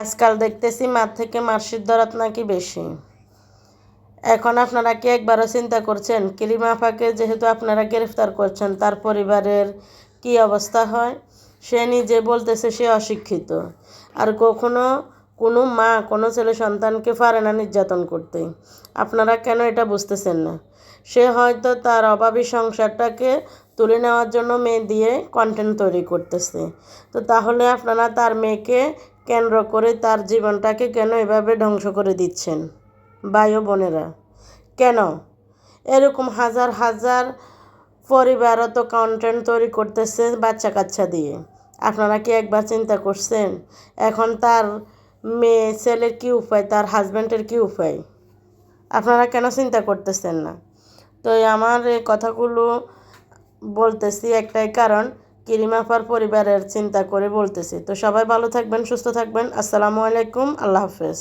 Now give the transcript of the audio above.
আজকাল দেখতেছি মার থেকে মার্কশিট দরাত নাকি বেশি। এখন আপনারা কি একবারও চিন্তা করছেন কিরিমা আপাকে যেহেতু আপনারা গ্রেফতার করছেন, তার পরিবারের কি অবস্থা হয়? সে নিজে বলতেছে সে অশিক্ষিত। আর কখনো কোনো মা, কোনো ছেলে সন্তানকে পারে না নির্যাতন করতে। আপনারা কেন এটা বুঝতেছেন না? সে হয়তো তার অভাবী সংসারটাকে তুলে নেওয়ার জন্য মেয়ে দিয়ে কন্টেন্ট তৈরি করতেছে। তো তাহলে আপনারা তার মেয়েকে কেন্দ্র করে তার জীবনটাকে কেন এভাবে ধ্বংস করে দিচ্ছেন? ভাই ও বোনেরা, কেন? এরকম হাজার হাজার পরিবারও তো কন্টেন্ট তৈরি করতেছে বাচ্চা কাচ্চা দিয়ে। আপনারা কি একবার চিন্তা করছেন, এখন তার মেয়ে ছেলের কী উপায়, তার হাজব্যান্ডের কী উপায়? আপনারা কেন চিন্তা করতেছেন না? তো আমার এই কথাগুলো বলতেছি একটাই কারণ কিরিমাফার পরিবারের চিন্তা করে বলতেছি। তো সবাই ভালো থাকবেন, সুস্থ থাকবেন। আসসালামু আলাইকুম, আল্লাহ হাফেজ।